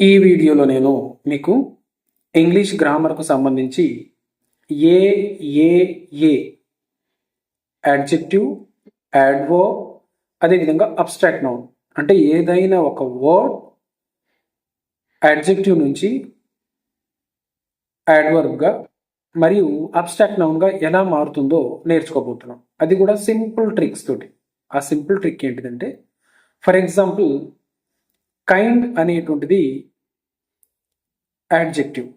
ఈ వీడియోలో నేను మీకు ఇంగ్లీష్ గ్రామర్కు సంబంధించి ఏ ఏ ఏ యాడ్జెక్టివ్ యాడ్వో అదేవిధంగా అబ్స్ట్రాక్ట్ నౌన్ అంటే ఏదైనా ఒక వర్డ్ యాడ్జెక్టివ్ నుంచి యాడ్వర్బ్గా మరియు అబ్స్ట్రాక్ట్ నౌన్గా ఎలా మారుతుందో నేర్చుకోబోతున్నాం. అది కూడా సింపుల్ ట్రిక్స్ తోటి. ఆ సింపుల్ ట్రిక్ ఏంటిదంటే ఫర్ ఎగ్జాంపుల్ కైండ్ అనేటువంటిది యాడ్జెక్టివ్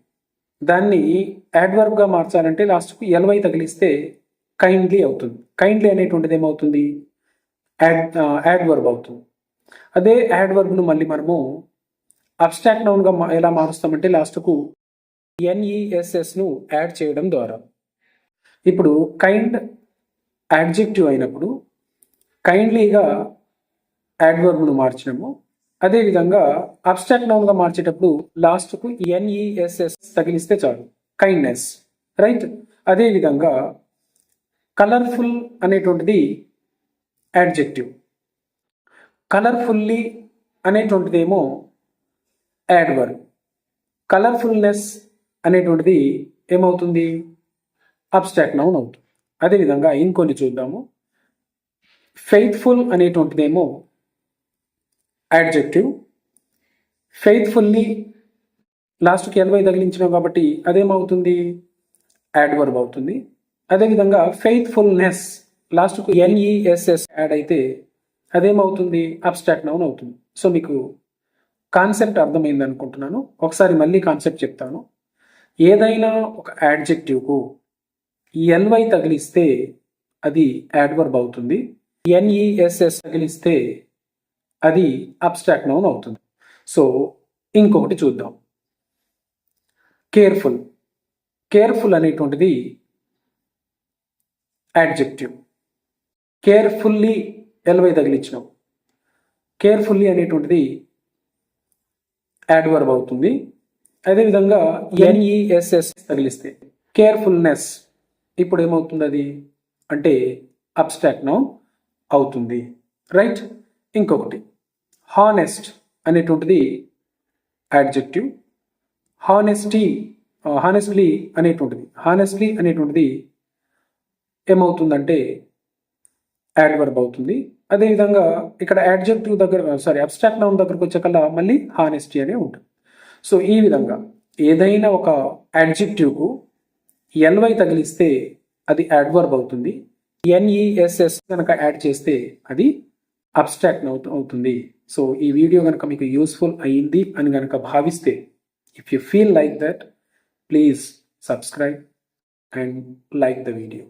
దాన్ని యాడ్వర్బ్గా మార్చాలంటే లాస్ట్కు ఎల్వై తగిలిస్తే కైండ్లీ అవుతుంది. కైండ్లీ అనేటువంటిది ఏమవుతుంది? యాడ్ యాడ్వర్బ్ uh, అవుతుంది. అదే యాడ్వర్బ్ను మళ్ళీ మనము అబ్స్ట్రాక్ట్ నౌన్గా మా- ఎలా మారుస్తామంటే లాస్ట్కు ఎన్ఈఎస్ఎస్ను యాడ్ చేయడం ద్వారా. ఇప్పుడు కైండ్ యాడ్జెక్టివ్ అయినప్పుడు కైండ్లీగా యాడ్వర్బ్ను మార్చినము. అదేవిధంగా అబ్స్ట్రాక్ట్ నౌన్గా మార్చేటప్పుడు లాస్ట్కు ఎన్ఈఎస్ఎస్ తగిలిస్తే చాలు. కైండ్నెస్ రైట్ అదేవిధంగా కలర్ఫుల్ అనేటువంటిది యాడ్జెక్టివ్ కలర్ఫుల్లీ అనేటువంటిదేమో యాడ్వర్ కలర్ఫుల్నెస్ అనేటువంటిది ఏమవుతుంది? అబ్స్ట్రాక్ట్ నౌన్ అవుతుంది. అదేవిధంగా ఇంకొన్ని చూద్దాము. ఫెయిత్ఫుల్ అనేటువంటిదేమో యాడ్జెక్టివ్ ఫెయిత్ఫుల్లీ లాస్ట్కి ఎల్వై తగిలించినాం కాబట్టి అదేమవుతుంది? యాడ్వర్బ్ అవుతుంది. అదేవిధంగా ఫెయిత్ఫుల్నెస్ లాస్ట్కు N E S S add అయితే అదేమవుతుంది? అబ్స్ట్రాక్ట్ నౌన్ అవుతుంది. సో మీకు కాన్సెప్ట్ అర్థమైంది అనుకుంటున్నాను. ఒకసారి మళ్ళీ కాన్సెప్ట్ చెప్తాను. ఏదైనా ఒక యాడ్జెక్టివ్కు ఎల్వై తగిలిస్తే అది యాడ్వర్బ్ అవుతుంది. ఎన్ఈఎస్ఎస్ తగిలిస్తే అది అబ్స్ట్రాక్ట్ నౌన్ అవుతుంది. సో ఇంకొకటి చూద్దాం. కేర్ఫుల్ కేర్ఫుల్ అనేటువంటిది యాడ్జెక్టివ్ కేర్ఫుల్లీ ఎల్వై తగిలించినాం కేర్ఫుల్లీ అనేటువంటిది యాడ్వర్బ్ అవుతుంది. అదేవిధంగా ఎన్ఈఎస్ఎస్ తగిలిస్తే కేర్ఫుల్నెస్ ఇప్పుడు ఏమవుతుంది అది? అంటే అబ్స్ట్రాక్ట్ నౌన్ అవుతుంది. రైట్ ఇంకొకటి. హానెస్ట్ అనేటువంటిది యాడ్జెక్టివ్ హానెస్టీ హానెస్ట్లీ అనేటువంటిది. హానెస్ట్లీ అనేటువంటిది ఏమవుతుందంటే యాడ్వర్బ్ అవుతుంది. అదేవిధంగా ఇక్కడ యాడ్జెక్టివ్ దగ్గర సారీ అబ్స్ట్రాక్ట్ నౌన్ దగ్గరకు వచ్చేకల్లా మళ్ళీ హానెస్టీ అనే ఉంటుంది. సో ఈ విధంగా ఏదైనా ఒక యాడ్జెక్టివ్కు ఎల్వై తగిలిస్తే అది యాడ్వర్బ్ అవుతుంది. ఎన్ఈఎస్ఎస్ కనుక యాడ్ చేస్తే అది అబ్స్ట్రాక్ట్ అవుతుంది. సో ఈ వీడియో కనుక మీకు యూస్ఫుల్ అయ్యింది అని కనుక భావిస్తే if you feel like that please subscribe and like the video